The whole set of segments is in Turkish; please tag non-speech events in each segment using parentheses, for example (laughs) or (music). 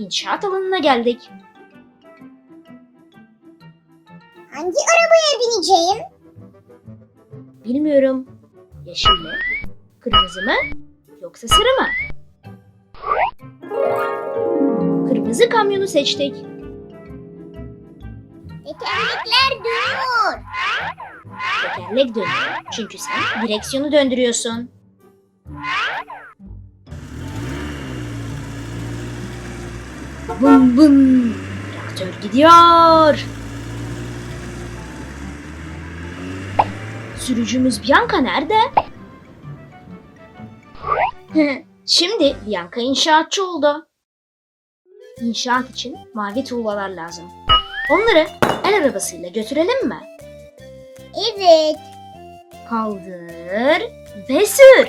İnşaat alanına geldik. Hangi arabaya bineceğim? Bilmiyorum. Yeşil mi? Kırmızı mı? Yoksa sarı mı? Kırmızı kamyonu seçtik. Tekerlekler dönüyor. Tekerlek dönüyor. Çünkü sen direksiyonu döndürüyorsun. Bum bum. Traktör gidiyor. Sürücümüz Bianca nerede? Şimdi Bianca inşaatçı oldu. İnşaat için mavi tuğlalar lazım. Onları el arabasıyla götürelim mi? Evet. Kaldır ve sür.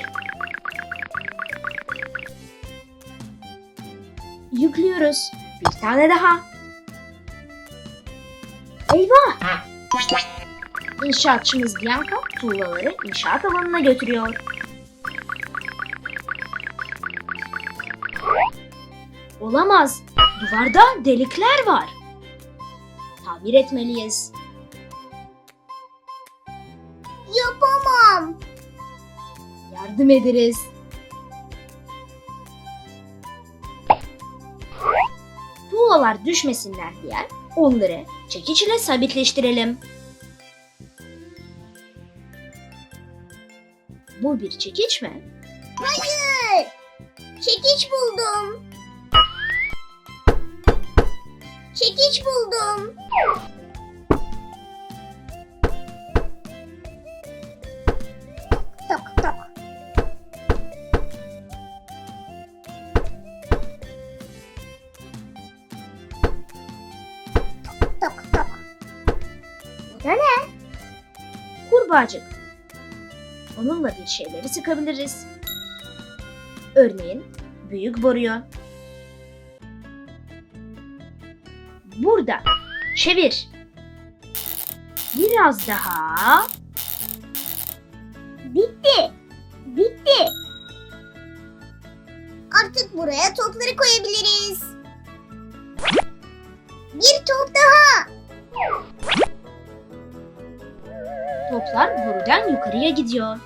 Yüklüyoruz. Bir tane daha. Eyvah! İnşaatçımız Bianca tuğlaları inşaat alanına götürüyor. Olamaz. Duvarda delikler var. Tamir etmeliyiz. Yapamam. Yardım ederiz. Tuğlalar düşmesinler diye onları çekiç ile sabitleştirelim. Bu bir çekiç mi? Hayır. Çekiç buldum. Çekiç buldum. Kurbağacık. Onunla bir şeyleri sıkabiliriz. Örneğin büyük boruyu. Burada. Çevir. Biraz daha. Bitti. Bitti. Artık buraya topları koyabiliriz. Borudan yukarıya gidiyor.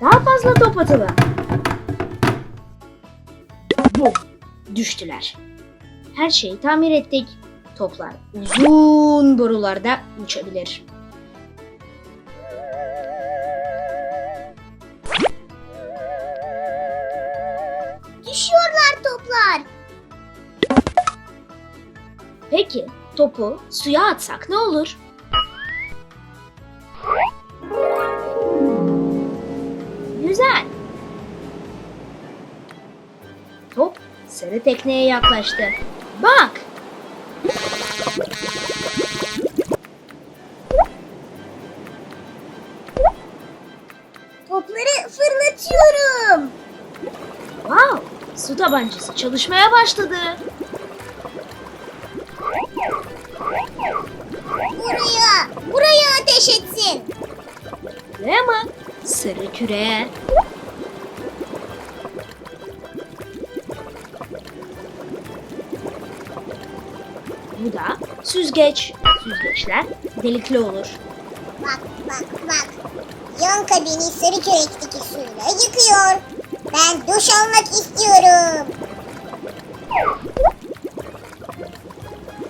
Daha fazla top atalım. Bum. Düştüler. Her şeyi tamir ettik. Toplar uzun borularda uçabilir. Düşüyorlar toplar. Peki topu suya atsak ne olur? Sarı tekneye yaklaştı. Bak! Topları fırlatıyorum. Wow! Su tabancası çalışmaya başladı. Buraya, buraya ateş etsin. Ve mı? Sarı küre. Bu da süzgeç. Süzgeçler delikli olur. Bak, bak, bak. Yanka beni sarı kürekteki suyla yıkıyor. Ben duş almak istiyorum.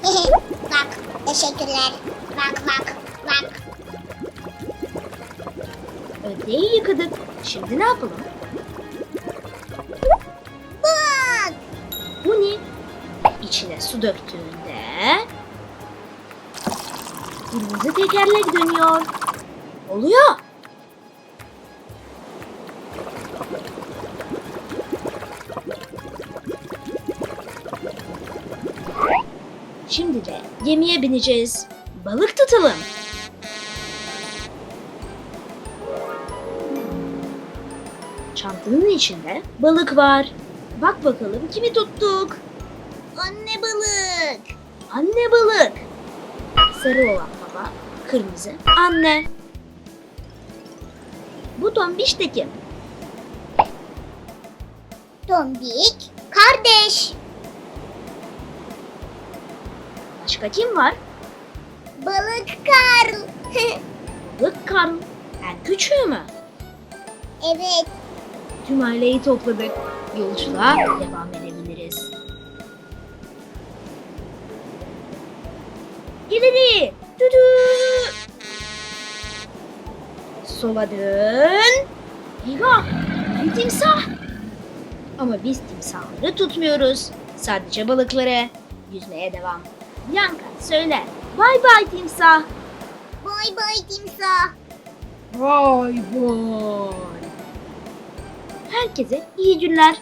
(laughs) bak, teşekkürler. Bak, bak, bak. Ödeyi yıkadık. Şimdi ne yapalım? Bak, Bu ne? İçine su döktüğünde kırmızı tekerlek dönüyor. Oluyor. Şimdi de gemiye bineceğiz. Balık tutalım. Çantanın içinde balık var. Bak bakalım kimi tuttuk. anne balık. Anne balık. Sarı olan baba, kırmızı anne. Bu tombiş de kim? Tombik, kardeş. Başka kim var? Balık Karl. (laughs) Balık Karl. En küçüğü mü? evet, Tüm aileyi topladık. Yolculuğa devam İleri! Düdü! Sola dön. Eyvah! Bir timsah! Ama biz timsahları tutmuyoruz. Sadece balıkları. Yüzmeye devam. Bianca söyle. Bay bay timsah. bay bay timsah. Vay vay. Herkese iyi günler.